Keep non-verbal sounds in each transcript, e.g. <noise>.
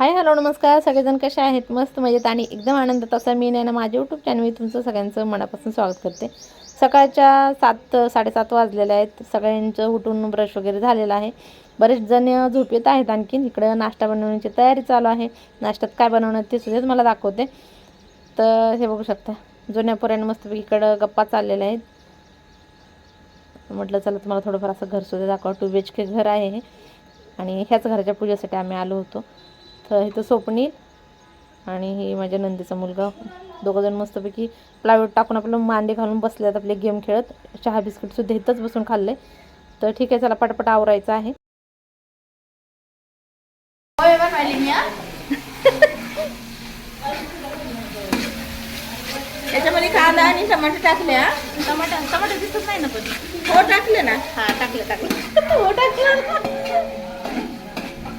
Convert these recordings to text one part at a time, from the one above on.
Hi hello नमस्कार. सगळेजण कसे आहेत? मस्त मजेत आणि एकदम आनंदात असा मी नाही ना माझ्या यूट्यूब चॅनल मी तुमचं सगळ्यांचं मनापासून स्वागत करते. सकाळच्या सात साडेसात वाजलेले आहेत. सगळ्यांचं उठून ब्रश वगैरे झालेलं आहे. बरेच जण झोपेत आहेत आणखीन. इकडं नाश्ता बनवण्याची तयारी चालू आहे. नाश्त्यात काय बनवणार ते सुद्धाच मला दाखवते. तर हे बघू शकता. जुन्या पोऱ्यानं मस्त इकडं गप्पा चाललेल्या आहेत. म्हटलं चला तुम्हाला थोडंफार असं घर सुद्धा दाखवा. टू बी एच के घर आहे हे. आणि ह्याच घराच्या पूजेसाठी आम्ही आलो होतो. तर इथं स्वप्नील. आणि ही माझ्या नंदीचा मुलगा. दोघंजण मस्तपैकी प्लायवूड टाकून आपलं मांडे घालून बसल्यात आपले गेम खेळत. चहा बिस्किटसुद्धा इथंच बसून खाल्ले तर ठीक आहे चला पटपट आवरायचं आहे. त्याच्यामध्ये कांदा आणि टमाटर टाकले हा. दिसत नाही ना पण. हो टाकले ना. हा टाकलं टाकलं. हो टाकलं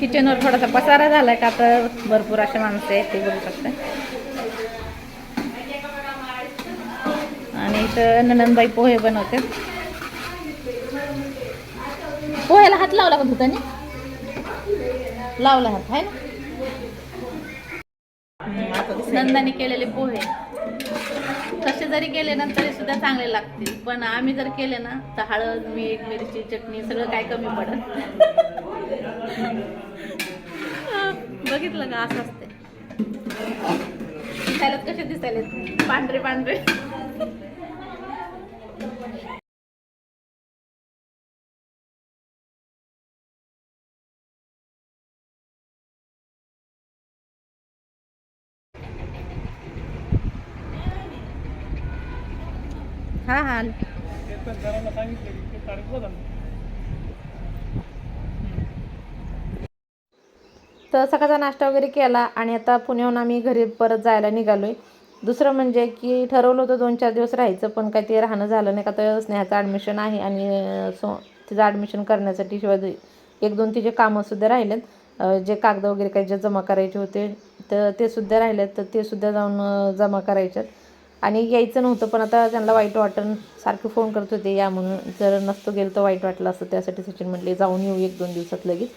किचनवर थोडासा पसारा झालाय का तर भरपूर असे माणसं आहेत ते बघू शकता. आणि इथं ननंदबाई पोहे बनवते. पोह्याला हात लावला का धुताने लावला हात आहे ना? नंदाने केलेले पोहे. कसे जरी केले ना तरी सुद्धा चांगले लागतील. पण आम्ही जर केले ना तर हळद मीठ मिरची चटणी सगळं काय कमी पडत. <laughs> बघितलं का? असं असते दिसायला कसे दिसायले पांढरे पांढरे. हा हा. तर सकाळचा नाश्ता वगैरे केला आणि आता पुण्याहून आम्ही घरी परत जायला निघालो आहे दुसरं म्हणजे की ठरवलं होतं दोन चार दिवस राहायचं पण काही ते राहणं झालं नाही. का तर स्नेहाचं ॲडमिशन आहे आणि सो तिचं ॲडमिशन करण्यासाठी शिवाय एक दोन तिचे कामंसुद्धा राहिलेत. जे कागद वगैरे काही जे जमा करायचे होते तर ते सुद्धा राहिलेत. तर ते सुद्धा जाऊन जमा करायच्यात. आणि यायचं नव्हतं पण आता त्यांना वाईट वाटण सारखे फोन करत होते या म्हणून जर नसतो गेलं तर वाईट वाटलं असतं त्यासाठी सचिन म्हटले जाऊन येऊ एक दोन दिवसात लगेच.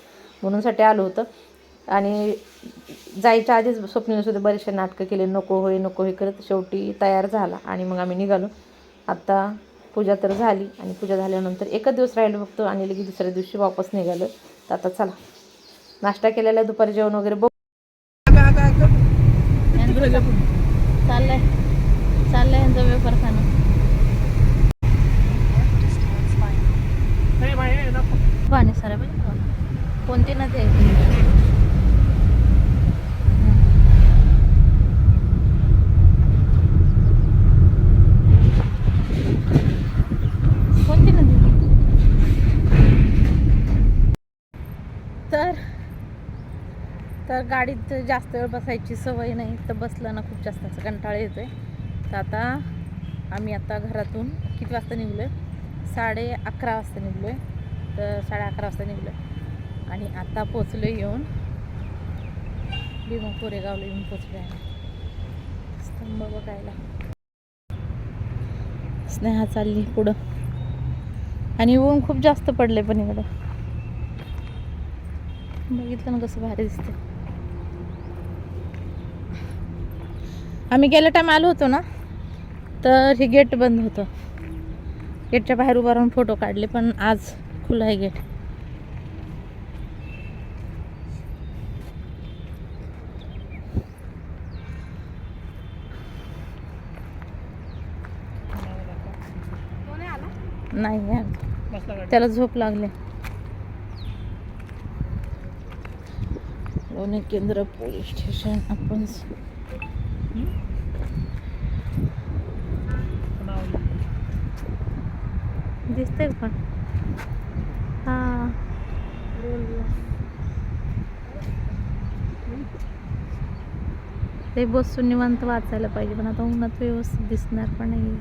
म्हणूनसाठी आलो होतं. आणि जायच्या आधीच स्वप्नीनेसुद्धा बरेचसे नाटकं केले नको होय नको होय करत शेवटी तयार झाला आणि मग आम्ही निघालो. आत्ता पूजा तर झाली आणि पूजा झाल्यानंतर एकच दिवस राहिलो फक्त आणि लगेच दुसऱ्या दिवशी वापस निघालो. तर आता चला. नाश्ता केलेला दुपारी जेवण वगैरे बघ. चाललंय. चाललंय यांचं वेफर खाणं पाणी सारे पाहिजे कोणती नदी आहे कोणती नदी तर तर गाडीत जास्त वेळ बसायची सवय नाही तर बसलं ना खूप जास्त असं कंटाळा येतो आहे तर आता आम्ही आता घरातून किती वाजता निघलो आहे साडे अकरा वाजता निघलो आहे तर साडे अकरा वाजता निघलो आहे आणि आता पोचलो येऊन. भीमा कोरेगावला येऊन पोचलो आहे स्तंभ बघायला. स्नेहा चालली पुढं. आणि ऊन खूप जास्त पडले पण इकडं. बघितलं ना कसं भारी दिसतं आम्ही गेल्या टाइम आलो होतो ना तर हे गेट बंद होतं. गेटच्या बाहेर उभा राहून फोटो काढले पण आज खुलं आहे गेट नाही त्याला झोप लागले. लोणी केंद्र पोलीस स्टेशन आपण दिसतंय पण हां. ते बसून निवांत वाचायला पाहिजे पण आता उन्हात व्यवस्थित दिसणार पण नाही.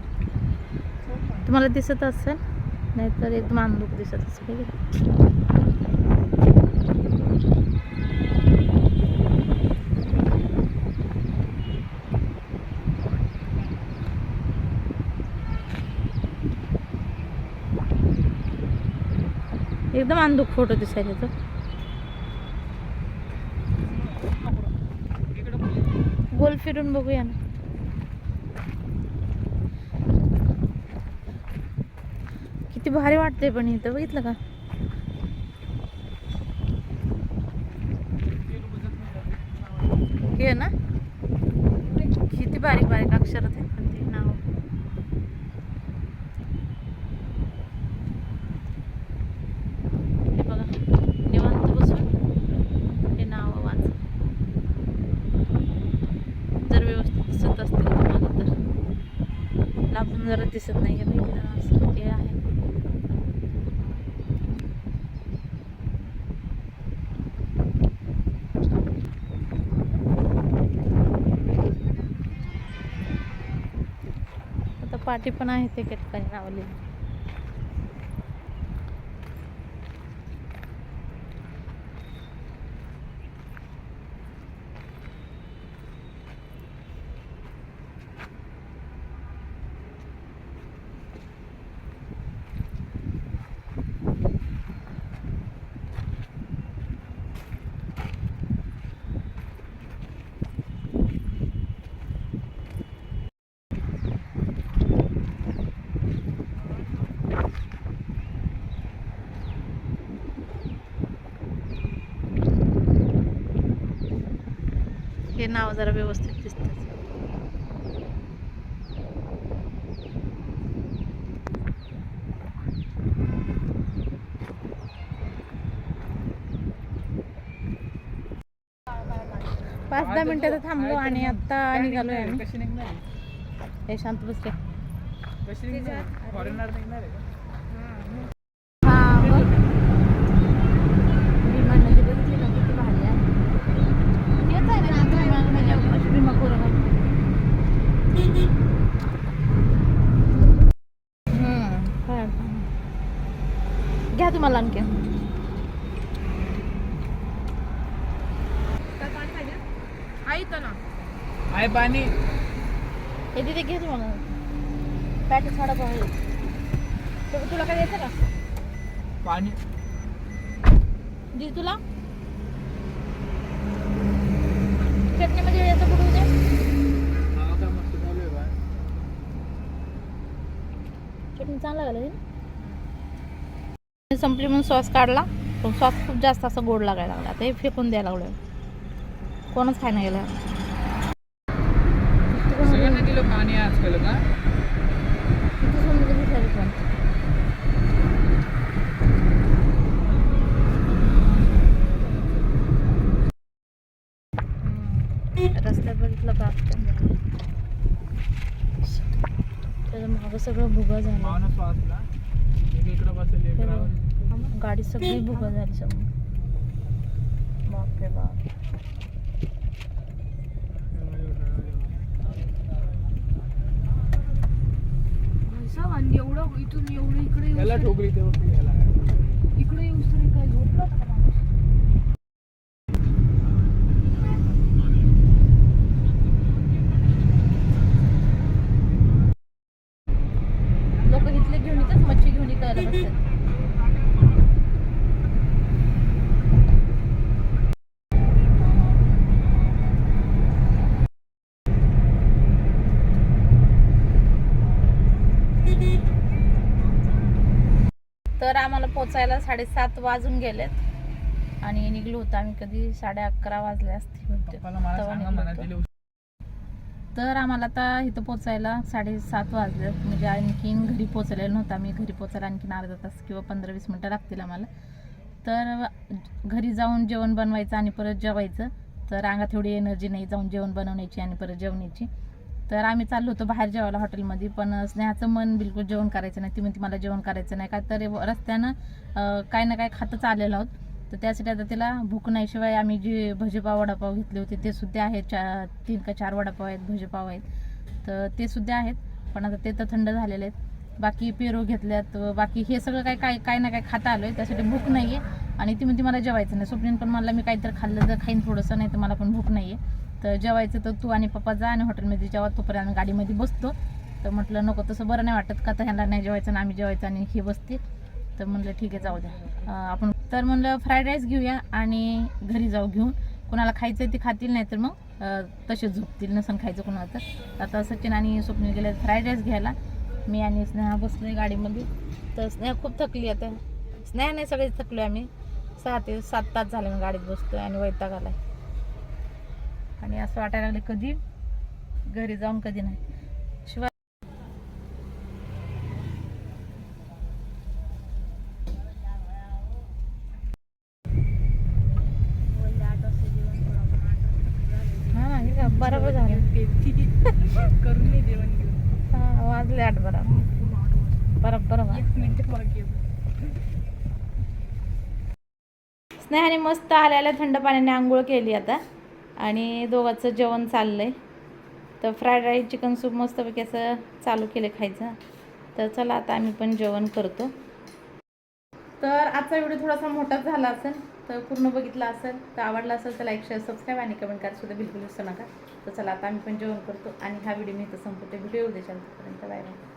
तुम्हाला दिसत असेल? नाहीतर एकदम अंधुक दिसत असेल एकदम अंधुक फोटो दिसायला तो गोल फिरून बघूया ना. किती भारी वाटते पण इथं. बघितलं का? हे ना? किती बारीक बारीक अक्षरात पण ते नाव हे बघा निवांत बसून हे नाव वाच जर व्यवस्थित दिसत असतील तुम्हाला तर दिसत नाही आहे माहिती ना असं हे आहे. आता पाठी पण आहे ते काही ठिकाणी हे नाव जरा व्यवस्थित दिसतं पाच दहा मिनिटं थांबलो आणि आता निघालोय आम्ही. कशी निघणार? हे शांत बसले. कशी निघणार? फॉरेनर निघणार आहे हा बघ. भीमा नदी बघितली का किती भारी आहे तेच आहे ना भीमा म्हणजे अशी भीमा कोरेगाव. हम्म, काय पण. तुम्हाला आणखी. आहे पाणी. हे तिथे घे तुम्हाला. पॅकेट साडा पाहिजे तर तुला काय द्यायचं का? पाणी. दी तुला? चटणीमध्ये याचं कुठं होते हा बा. चटणी चांगला लागला संपली म्हणून सॉस काढला. पण सॉस खूप जास्त असं गोड लागायला लागला. आता हे फेकून द्यायला लागलं कोणच खायला गेलं दिलं पाणी आजकाल का? किती सुंदर दिसायला पण रस्त्यात बघितलं का त्याचं मागं सगळं भुगा झालं. इकडं हे गाडी सगळी भुगा झाली सगळी बापरे बाप. एवढं इथून एवढं इकडे याला ठोकरी तेवढी याला इकडे येऊस तरी काय झोपला होता का माणूस? लोक इथले घेऊन येतात मच्छी घेऊन इकायला बसतात तर आम्हाला पोचायला साडेसात वाजून गेलेत. आणि निघलो होतो आम्ही कधी साडे अकरा वाजले असतील. तर आम्हाला आता इथं पोचायला साडेसात वाजले. म्हणजे आणखीन घरी पोचलेलं नव्हतं आम्ही. घरी पोचायला आणखीन अर्धा तास किंवा पंधरा वीस मिनटं लागतील आम्हाला. तर घरी जाऊन जेवण बनवायचं आणि परत जेवायचं. तर अंगात थोडी एनर्जी नाही जाऊन जेवण बनवण्याची आणि परत जेवण्याची. तर आम्ही चाललो होतो बाहेर जेवायला हॉटेलमध्ये पण स्नेहाचं मन बिलकुल जेवण करायचं नाही. ती म्हणते मला जेवण करायचं नाही. का तर रस्त्यानं काय ना काय खातच आलेलं आहोत तर त्यासाठी आता तिला भूक नाही शिवाय आम्ही जे भजीपाव वडापाव घेतले होते ते सुद्धा आहेत. चा तीन का चार वडापाव आहेत भजीपाव आहेत. तर ते सुद्धा आहेत पण आता ते तर थंड झालेले आहेत. बाकी पेरू घेतल्यात बाकी हे सगळं काय काय काय ना काय खाता आहे त्यासाठी भूक नाही आहे आणि ती म्हणते मला जेवायचं नाही. स्वप्नीन पण मला मी काहीतरी खाल्लं तर खाईन थोडंसं नाही तर मला पण भूक नाही आहे तर जेवायचं तर तू आणि पप्पा जा आणि हॉटेलमध्ये जेव्हा तोपर्यंत आम्ही गाडीमध्ये बसतो. तर म्हटलं नको तसं बरं नाही वाटत का? तर ह्यांना नाही जेवायचं आणि आम्ही जेवायचं आणि हे बसते तर म्हणलं ठीक आहे जाऊ द्या. आपण तर म्हणलं फ्राईड राईस घेऊया आणि घरी जाऊ घेऊन. कोणाला खायचं ते खातील नाही तर मग तसेच झोपतील. नसन खायचं कोणाला तर. आता सचिन आणि स्वप्नील गेले फ्राईड राईस घ्यायला. मी आणि स्नेहा बसलोय गाडीमध्ये. तर स्नेहा खूप थकली आता. स्नेहा नाही सगळेच थकलो आम्ही. सहा ते सात तास झाले मी गाडीत बसतो आणि वैताग आला आणि असं वाटायला लागले कधी? घरी जाऊन कधी नाही. शिवाय बरोबर झालं. करून जेवण हा वाजले आठ बरोबर बरोबर. स्नेहाने मस्त आल्याला थंड पाण्याने आंघोळ केली आता. आणि दोघांचं जेवण चाललं आहे तर फ्राईड राईस चिकन सूप मस्तपैकी असं चालू केलं खायचं. तर चला आता आम्ही पण जेवण करतो. तर आजचा व्हिडिओ थोडासा मोठाच झाला असेल तर पूर्ण बघितला असेल तर आवडला असेल तर लाईक शेअर सबस्क्राईब आणि कमेंट करायला सुद्धा बिलकुल विसरू नका. तर चला आता आम्ही पण जेवण करतो आणि हा व्हिडिओ मी इथं संपवते. व्हिडिओ उद्या पर्यंत बाय बाय